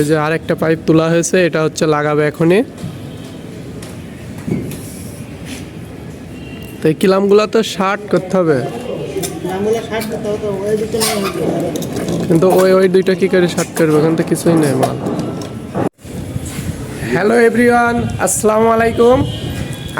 এই যে আরেকটা পাইপ তোলা হয়েছে এটা হচ্ছে লাগাবে এখনই। তো এই কিলামগুলো তো শার্ট করতে হবে ওই কিন্তু ওই ওই দুইটা কি করে শার্ট করবে? ওখান তো কিছুই নেই মাল। হ্যালো এভরিওয়ান আসসালামু আলাইকুম।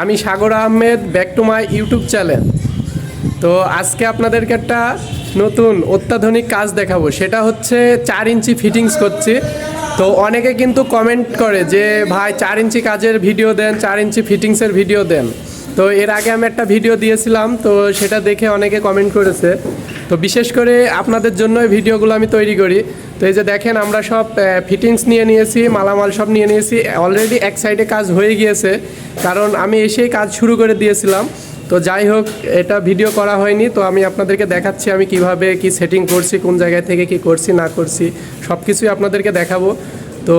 আমি Sagar Ahmed back to my YouTube channel তো আজকে আপনাদেরকে একটা নতুন অত্যাধুনিক কাজ দেখাবো। সেটা হচ্ছে চার ইঞ্চি ফিটিংস করছি। তো অনেকে কিন্তু কমেন্ট করে যে, ভাই, চার ইঞ্চি কাজের ভিডিও দেন, চার ইঞ্চি ফিটিংসের ভিডিও দেন। তো এর আগে আমি একটা ভিডিও দিয়েছিলাম, তো সেটা দেখে অনেকে কমেন্ট করেছে। তো বিশেষ করে আপনাদের জন্য ভিডিওগুলো আমি তৈরি করি। তো এই যে দেখেন, আমরা সব ফিটিংস নিয়ে নিয়েছি, মালামাল সব নিয়ে নিয়েছি। অলরেডি এক সাইডে কাজ হয়ে গিয়েছে। কারণ আমি এসেই কাজ শুরু করে দিয়েছিলাম। তো যাই হোক, এটা ভিডিও করা হয়নি, তো আমি আপনাদেরকে দেখাচ্ছি আমি কীভাবে কি সেটিং করছি, কোন জায়গায় থেকে কি করছি, না করছি সব কিছুই আপনাদেরকে দেখাবো। তো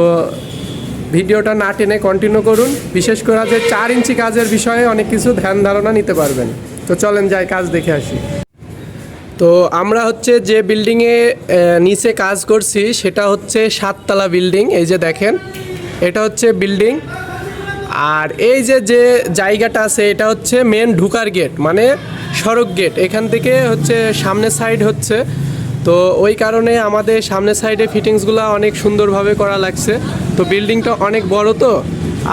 ভিডিওটা না টেনে কন্টিনিউ করুন, বিশেষ করে যে চার ইঞ্চি কাজের বিষয়ে অনেক কিছু ধ্যান ধারণা নিতে পারবেন। তো চলেন যাই কাজ দেখে আসি। তো আমরা হচ্ছে যে বিল্ডিংয়ে নিচে কাজ করছি, সেটা হচ্ছে সাততলা বিল্ডিং এই যে দেখেন, এটা হচ্ছে বিল্ডিং আর এই যে যে জায়গাটা আছে, এটা হচ্ছে মেন ঢুকার গেট মানে সড়ক গেট এখান থেকে হচ্ছে সামনের সাইড হচ্ছে। তো ওই কারণে আমাদের সামনের সাইডে ফিটিংসগুলো অনেক সুন্দরভাবে করা লাগছে। তো বিল্ডিংটা অনেক বড় তো,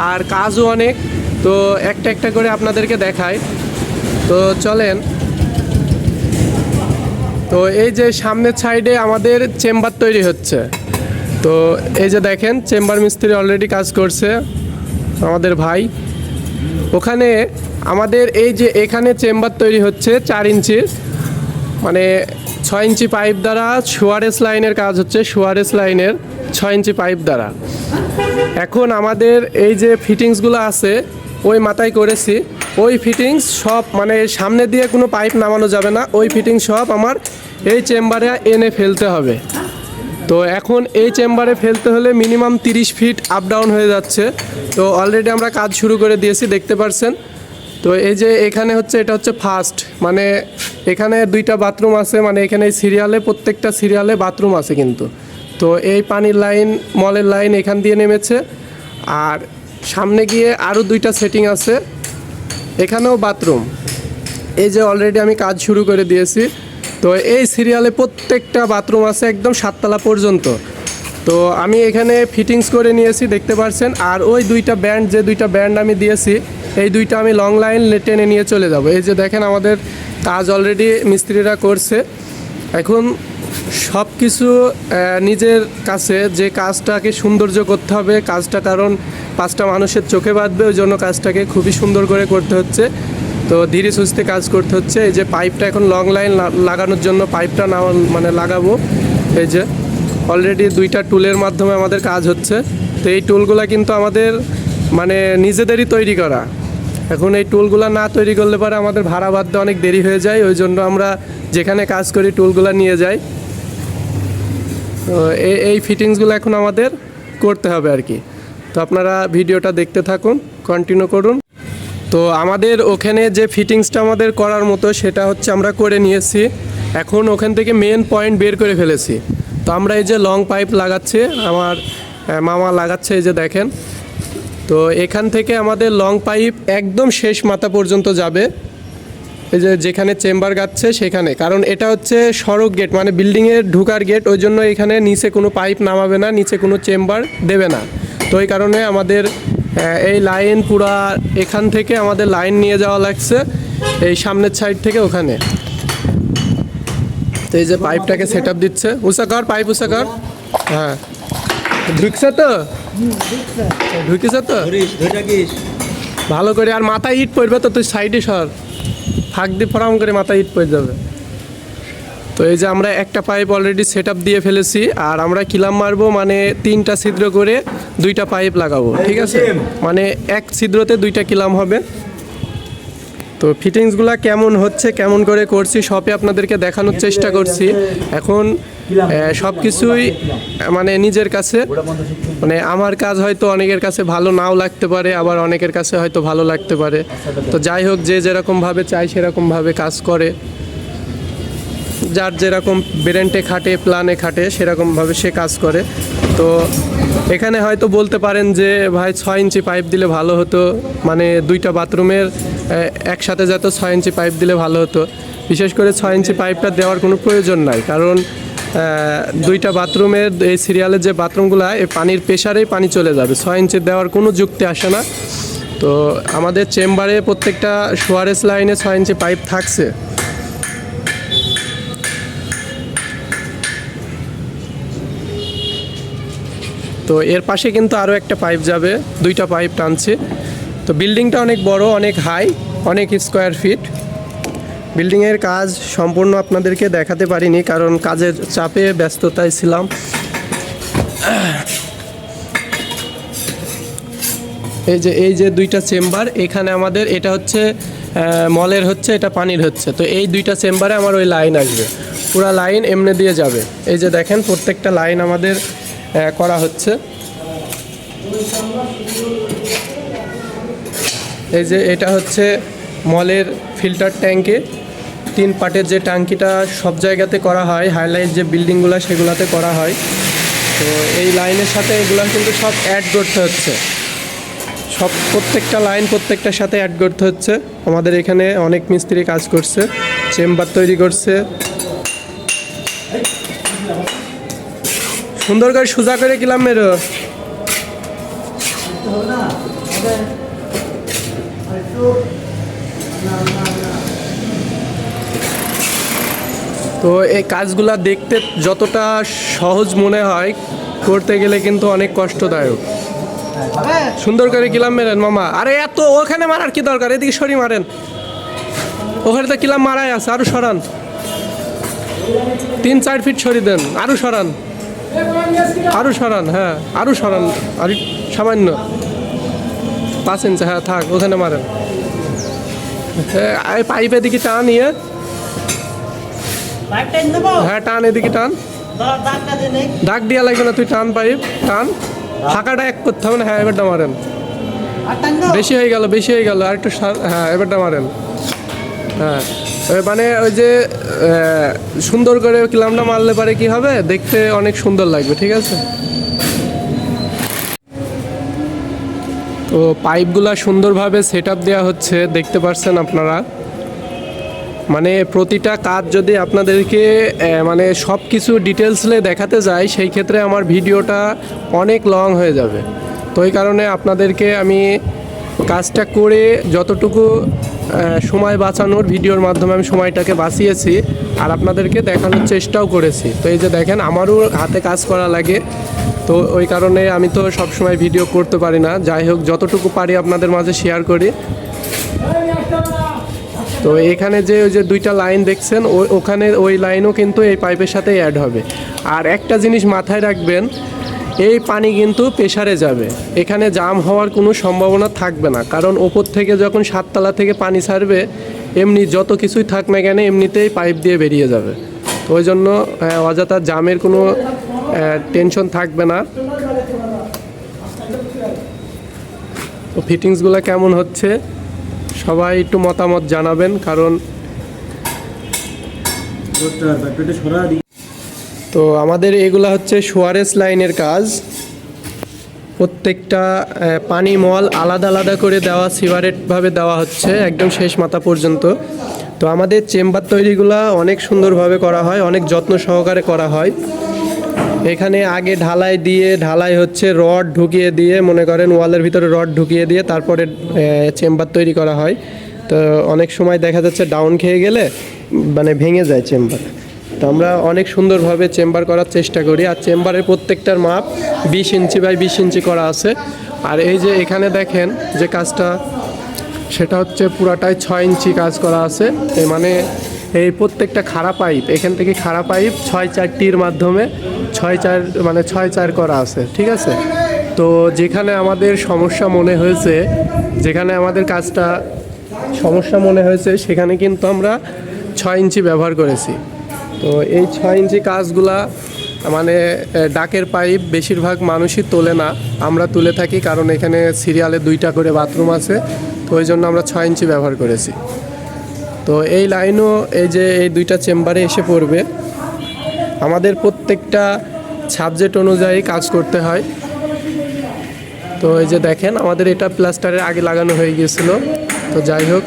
আর কাজও অনেক। তো একটা একটা করে আপনাদেরকে দেখায় তো চলেন। তো এই যে সামনের সাইডে আমাদের চেম্বার তৈরি হচ্ছে। তো এই যে দেখেন চেম্বার মিস্ত্রি অলরেডি কাজ করছে। আমাদের ভাই। ওখানে আমাদের এই যে এখানে চেম্বার তৈরি হচ্ছে চার ইঞ্চির মানে ছয় ইঞ্চি পাইপ দ্বারা সুয়ারেস লাইনের কাজ হচ্ছে, সুয়ারেস লাইনের ছয় ইঞ্চি পাইপ দ্বারা। এখন আমাদের এই যে ফিটিংসগুলো আছে, ওই মাথায় করেছি। ওই ফিটিংস সব মানে সামনে দিয়ে কোনো পাইপ নামানো যাবে না, ওই ফিটিংস সব আমার এই চেম্বারে এনে ফেলতে হবে। তো এখন এই চেম্বারে ফেলতে হলে মিনিমাম তিরিশ ফিট আপ ডাউন হয়ে যাচ্ছে। তো অলরেডি আমরা কাজ শুরু করে দিয়েছি, দেখতে পারছেন। তো এই যে এখানে হচ্ছে, এটা হচ্ছে ফার্স্ট মানে এখানে দুইটা বাথরুম আছে মানে এখানে সিরিয়ালে প্রত্যেকটা সিরিয়ালে বাথরুম আছে কিন্তু। তো এই পানির লাইন মলের লাইন এখান দিয়ে নেমেছে। আর সামনে গিয়ে আরও দুইটা সেটিং আছে। এখানেও বাথরুম এই যে অলরেডি আমি কাজ শুরু করে দিয়েছি। তো এই সিরিয়ালে প্রত্যেকটা বাথরুম আছে একদম সাততলা পর্যন্ত। তো আমি এখানে ফিটিংস করে নিয়েছি, দেখতে পাচ্ছেন আর ওই দুইটা ব্যান্ড যে দুইটা ব্যান্ড আমি দিয়েছি, এই দুইটা আমি লং লাইন টেনে নিয়ে চলে যাব। এই যে দেখেন আমাদের কাজ অলরেডি মিস্ত্রিরা করছে। এখন সব কিছু নিজের কাছে যে কাজটাকে সৌন্দর্য করতে হবে, কাজটা কারণ পাঁচটা মানুষের চোখে বাঁধবে, ওই জন্য কাজটাকে খুবই সুন্দর করে করতে হচ্ছে। তো ধীরে সুস্থে কাজ করতে হচ্ছে। এই যে পাইপটা এখন লং লাইন লাগানোর জন্য পাইপটা না মানে লাগাবো। এই যে অলরেডি দুইটা টুলের মাধ্যমে আমাদের কাজ হচ্ছে। তো এই টুলগুলো কিন্তু আমাদের মানে নিজেদেরই তৈরি করা। এখন এই টুলগুলো না তৈরি করলে পরে আমাদের ভাড়া বাঁধতে অনেক দেরি হয়ে যায়। ওই জন্য আমরা যেখানে কাজ করি টুলগুলো নিয়ে যাই। তো এই এই ফিটিংসগুলো এখন আমাদের করতে হবে আর কি। তো আপনারা ভিডিওটা দেখতে থাকুন কন্টিনিউ করুন। তো আমাদের ওখানে যে ফিটিংসটা আমাদের করার মতো, সেটা হচ্ছে আমরা করে নিয়েছি। এখন ওখান থেকে মেন পয়েন্ট বের করে ফেলেছি। তো আমরা এই যে লং পাইপ লাগাচ্ছে, আমার মামা লাগাচ্ছে এই যে দেখেন। তো এখান থেকে আমাদের লং পাইপ একদম শেষ মাথা পর্যন্ত যাবে। এই যে যেখানে চেম্বার গাচ্ছে, সেখানে। কারণ এটা হচ্ছে সড়ক গেট মানে বিল্ডিংয়ের ঢুকার গেট ওই জন্য এখানে নিচে কোনো পাইপ নামাবে না, নিচে কোনো চেম্বার দেবে না। তো এই কারণে আমাদের এই লাইন পুরা এখান থেকে আমাদের লাইন নিয়ে যাওয়া লাগছে, এই সামনের সাইড থেকে ওখানে। তো এই যে পাইপটাকে সেট আপ দিচ্ছে। উষা কর পাইপ উষা কর হ্যাঁ। ঢুকছে তো? ঢুকেছে তো? ভালো করে, আর মাথায় ইট পড়বে তো, তুই সাইডে সর। ফাঁক দিয়ে ফরাম করে মাথায় ইট পড়ে যাবে। তো এই যে আমরা একটা পাইপ অলরেডি সেট আপ দিয়ে ফেলেছি আর আমরা কিলাম মারবো মানে তিনটা ছিদ্র করে দুইটা পাইপ লাগাবো ঠিক আছে? মানে এক ছিদ্রতে দুইটা কিলাম হবে। তো ফিটিংসগুলো কেমন হচ্ছে কেমন করে করছি সবই আপনাদেরকে দেখানোর চেষ্টা করছি। এখন সব কিছুই মানে নিজের কাছে। মানে আমার কাজ হয়তো অনেকের কাছে ভালো নাও লাগতে পারে আবার অনেকের কাছে হয়তো ভালো লাগতে পারে। তো যাই হোক যে যেরকমভাবে চাই সেরকমভাবে কাজ করে। যার যেরকম ব্রেনটে খাটে প্ল্যানে খাটে, সেরকমভাবে সে কাজ করে। তো এখানে হয়তো বলতে পারেন যে, ভাই, ছয় ইঞ্চি পাইপ দিলে ভালো হতো। মানে দুইটা বাথরুমের একসাথে যাতে ছয় ইঞ্চি পাইপ দিলে ভালো হতো। বিশেষ করে ছয় ইঞ্চি পাইপটা দেওয়ার কোনো প্রয়োজন নাই। কারণ দুইটা বাথরুমের, এই সিরিয়ালের যে বাথরুমগুলো এই পানির প্রেশারেই পানি চলে যাবে। ছয় ইঞ্চি দেওয়ার কোনো যুক্তি আসে না। তো আমাদের চেম্বারে প্রত্যেকটা সোয়ারেস লাইনে ছয় ইঞ্চি পাইপ থাকছে। তো এর পাশে কিন্তু আরও একটা পাইপ যাবে, দুইটা পাইপ টানছে। তো বিল্ডিংটা অনেক বড়, অনেক হাই, অনেক স্কোয়ার ফিট বিল্ডিংয়ের কাজ সম্পূর্ণ আপনাদেরকে দেখাতে পারিনি, কারণ কাজের চাপে ব্যস্ততায় ছিলাম। এই যে এই যে দুইটা চেম্বার, এখানে আমাদের এটা হচ্ছে মলের হচ্ছে, এটা পানির হচ্ছে। তো এই দুইটা চেম্বারে আমার ওই লাইন আসবে। পুরা লাইন এমনি দিয়ে যাবে। এই যে দেখেন, প্রত্যেকটা লাইন আমাদের করা হচ্ছে। এই যে এটা হচ্ছে মলের ফিল্টার ট্যাঙ্কে। তিন পার্টের যে ট্যাঙ্কিটা সব জায়গাতে করা হয়, হাইলাইট যে বিল্ডিংগুলো সেগুলোতে করা হয়। তো এই লাইনের সাথে এগুলো কিন্তু সব অ্যাড করতে হচ্ছে। সব প্রত্যেকটা লাইন প্রত্যেকটার সাথে অ্যাড করতে হচ্ছে। আমাদের এখানে অনেক মিস্ত্রি কাজ করছে চেম্বার তৈরি করছে সুন্দর করে সোজা করে কিলাম মেরো। তো এই কাজগুলা দেখতে যতটা সহজ মনে হয়, করতে গেলে কিন্তু অনেক কষ্টদায়ক। সুন্দর করে কিলাম মেরেন মামা। আরে এত, ওখানে মারার কি দরকার? এদিকে সরি মারেন। ওখানে তো কিলাম মারাই আছে, আরও সরান। তিন চার ফিট সরি দেন, আরও সরান। আরও সরান হ্যাঁ আরও সরান আর সামান্য। পাঁচ ইঞ্চি হ্যাঁ থাক ওখানে মারেন। হ্যাঁ পাইপ এদিকে টান ইয়ে। হ্যাঁ টান এদিকে টান। ডাক দিয়ে লাগবে না তুই টান পাইপ টান। ফাঁকাটা এক করতে হবে না হ্যাঁ এবারটা মারেন। বেশি হয়ে গেল বেশি হয়ে গেল আর একটু হ্যাঁ এবারটা মারেন। হ্যাঁ। মানে ওই যে সুন্দর করে কিলামটা মারলে পারে কি হবে? দেখতে অনেক সুন্দর লাগবে, ঠিক আছে? তো পাইপগুলা সুন্দরভাবে সেট আপ দেওয়া হচ্ছে, দেখতে পাচ্ছেন আপনারা? মানে প্রতিটা কাজ যদি আপনাদেরকে মানে সব কিছু ডিটেলসলে দেখাতে যাই, সেই ক্ষেত্রে আমার ভিডিওটা অনেক লং হয়ে যাবে। তো এই কারণে আপনাদেরকে আমি কাজটা করে যতটুকু সময় বাঁচানোর ভিডিওর মাধ্যমে আমি সময়টাকে বাঁচিয়েছি আর আপনাদেরকে দেখানোর চেষ্টাও করেছি। তো এই যে দেখেন, আমারও হাতে কাজ করা লাগে। তো ওই কারণে আমি তো সব সময় ভিডিও করতে পারি না। যাই হোক, যতটুকু পারি আপনাদের মাঝে শেয়ার করি। তো এখানে যে ওই যে দুইটা লাইন দেখছেন ওখানে ওই লাইনও কিন্তু এই পাইপের সাথে অ্যাড হবে। আর একটা জিনিস মাথায় রাখবেন এই পানি কিন্তু প্রেশারে যাবে। এখানে জাম হওয়ার কোনো সম্ভাবনা থাকবে না। কারণ ওপর থেকে যখন সাততলা থেকে পানি ছাড়বে, এমনি যত কিছুই থাক না কেন এমনিতেই পাইপ দিয়ে বেরিয়ে যাবে। তো ওই জন্য অযথা জামের কোনো টেনশন থাকবে না। তো ফিটিংসগুলো কেমন হচ্ছে? সবাই একটু মতামত জানাবেন, কারণ তো আমাদের এগুলা হচ্ছে সোয়ারেস লাইনের কাজ। প্রত্যেকটা পানি মল আলাদা আলাদা করে দেওয়া সিভারেটভাবে দেওয়া হচ্ছে একদম শেষ মাথা পর্যন্ত। তো আমাদের চেম্বার তৈরিগুলা অনেক সুন্দরভাবে করা হয়, অনেক যত্ন সহকারে করা হয়। এখানে আগে ঢালাই দিয়ে, ঢালাই হচ্ছে রড ঢুকিয়ে দিয়ে, মনে করেন ওয়ালের ভিতরে রড ঢুকিয়ে দিয়ে তারপরে চেম্বার তৈরি করা হয়। তো অনেক সময় দেখা যাচ্ছে ডাউন খেয়ে গেলে মানে ভেঙে যায় চেম্বার। তো আমরা অনেক সুন্দরভাবে চেম্বার করার চেষ্টা করি। আর চেম্বারের প্রত্যেকটার মাপ বিশ ইঞ্চি বাই বিশ ইঞ্চি করা আছে। আর এই যে এখানে দেখেন যে কাজটা, সেটা হচ্ছে পুরাটাই ছয় ইঞ্চি কাজ করা আছে। মানে এই প্রত্যেকটা খাড়া পাইপ, এখান থেকে খাড়া পাইপ ছয় চারটির মাধ্যমে ছয় চার মানে ছয় চার করা আছে, ঠিক আছে? তো যেখানে আমাদের সমস্যা মনে হয়েছে, যেখানে আমাদের কাজটা সমস্যা মনে হয়েছে, সেখানে কিন্তু আমরা ছয় ইঞ্চি ব্যবহার করেছি। তো এই ছয় ইঞ্চি কাজগুলা মানে ডাকের পাইপ বেশিরভাগ মানুষই তোলে না। আমরা তুলে থাকি কারণ এখানে সিরিয়ালে দুইটা করে বাথরুম আছে, তো ওই জন্য আমরা ছয় ইঞ্চি ব্যবহার করেছি। তো এই লাইনও এই যে এই দুইটা চেম্বারে এসে পড়বে। আমাদের প্রত্যেকটা সাবজেক্ট অনুযায়ী কাজ করতে হয়। তো এই যে দেখেন, আমাদের এটা প্লাস্টারের আগে লাগানো হয়ে গিয়েছিল। তো যাই হোক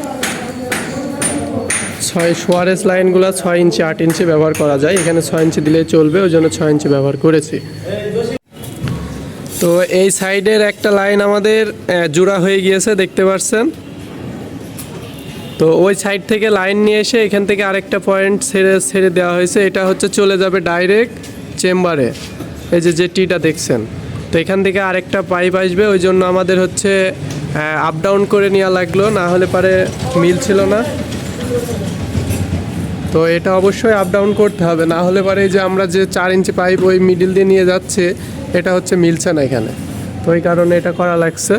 ছয় সোয়ারেস লাইনগুলো ছয় ইঞ্চি আট ইঞ্চি ব্যবহার করা যায়। এখানে ছয় ইঞ্চি দিলে চলবে, ওই জন্য ছয় ইঞ্চি ব্যবহার করেছি। তো এই সাইডের একটা লাইন আমাদের জোড়া হয়ে গিয়েছে, দেখতে পাচ্ছেন তো ওই সাইড থেকে লাইন নিয়ে এসে এখান থেকে আরেকটা পয়েন্ট ছেড়ে ছেড়ে দেওয়া হয়েছে। এটা হচ্ছে চলে যাবে ডাইরেক্ট চেম্বারে। এই যে যে টিটা দেখছেন। তো এখান থেকে আরেকটা পাইপ আসবে, ওই জন্য আমাদের হচ্ছে আপ ডাউন করে নেওয়া লাগল, না হলে পারে মিল ছিল না। তো এটা অবশ্যই আপ ডাউন করতে হবে। না হলে পারে এই যে আমরা যে চার ইঞ্চি পাইপ ওই মিডিল দিয়ে নিয়ে যাচ্ছে এটা হচ্ছে মিলছে না এখানে। তো ওই কারণে এটা করা লাগছে।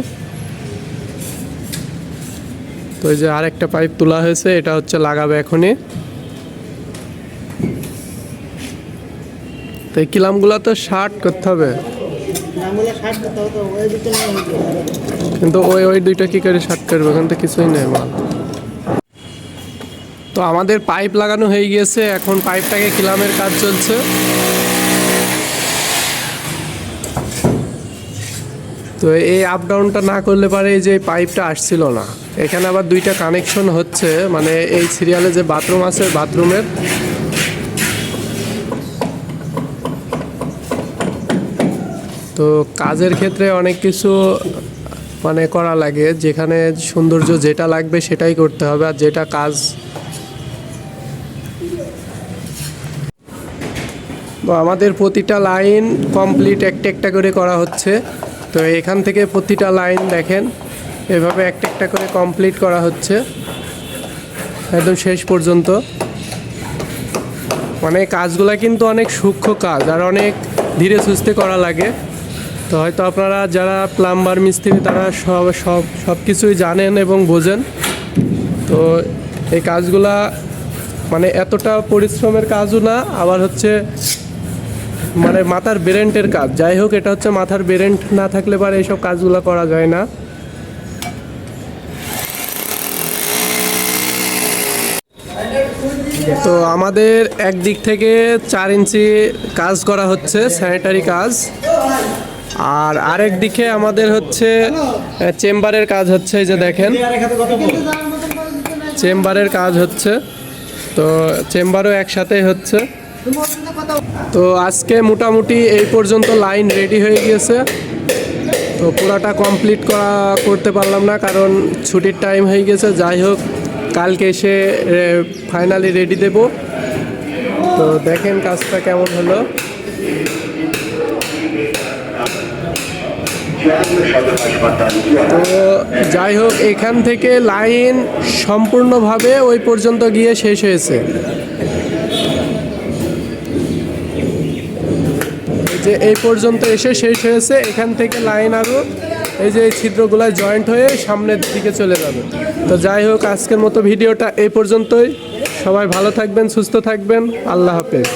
তো এই যে আরেকটা পাইপ তোলা হয়েছে এটা হচ্ছে লাগাবে এখনই। তো এই কিলামগুলো তো শার্ট করতে হবে। কিন্তু ওই ওই দুইটা কি করে শার্ট করবে? ওখান তো কিছুই নেই মাল। তো আমাদের পাইপ লাগানো হয়ে গিয়েছে, এখন পাইপটাকে কিলামের কাজ চলছে। তো এই আপ ডাউনটা না করলে পারে এই যে পাইপটা আসছিল না। এখানে আবার দুইটা কানেকশন হচ্ছে মানে এই সিরিয়ালে যে বাথরুম আছে বাথরুমের তো কাজের ক্ষেত্রে অনেক কিছু মানে করা লাগে, যেখানে সৌন্দর্য যেটা লাগবে সেটাই করতে হবে, আর যেটা কাজ আমাদের প্রতিটা লাইন কমপ্লিট একটা একটা করে করা হচ্ছে। তো এখান থেকে প্রতিটা লাইন দেখেন, এভাবে একটা একটা করে কমপ্লিট করা হচ্ছে। একদম শেষ পর্যন্ত। মানে কাজগুলা কিন্তু অনেক সূক্ষ্ম কাজ, আর অনেক ধীরে সুস্থে করা লাগে। তো হয়তো আপনারা যারা প্লাম্বার মিস্ত্রি, তারা সব সব সব কিছুই জানেন এবং বোঝেন। তো এই কাজগুলা মানে এতটা পরিশ্রমের কাজও না, আবার হচ্ছে মানে মাথার বেরেন্টের কাজ। যাই হোক, এটা হচ্ছে মাথার বেরেন্ট, না থাকলে পারে এইসব কাজগুলো করা যায় না। তো আমাদের একদিক থেকে চার ইঞ্চি কাজ করা হচ্ছে স্যানিটারি কাজ। আর আরেক দিকে আমাদের হচ্ছে চেম্বারের কাজ হচ্ছে, এই যে দেখেন। চেম্বারের কাজ হচ্ছে। তো চেম্বারও একসাথেই হচ্ছে। তো আজকে মোটামুটি এই পর্যন্ত লাইন রেডি হয়ে গিয়েছে। তো পুরাটা কমপ্লিট করা করতে পারলাম না, কারণ ছুটির টাইম হয়ে গেছে। যাই হোক, কালকে এসে ফাইনালি রেডি দেব। তো দেখেন কাজটা কেমন হলো। তো যাই হোক, এখান থেকে লাইন সম্পূর্ণভাবে ওই পর্যন্ত গিয়ে শেষ হয়েছে। যে এই পর্যন্ত এসে শেষ হয়েছে, এখান থেকে লাইন আরও এই যে ছিদ্রগুলো জয়েন্ট হয়ে সামনের দিকে চলে যাবে। তো যাই হোক, আজকের মতো ভিডিওটা এই পর্যন্তই। সবাই ভালো থাকবেন, সুস্থ থাকবেন। আল্লাহ হাফেজ।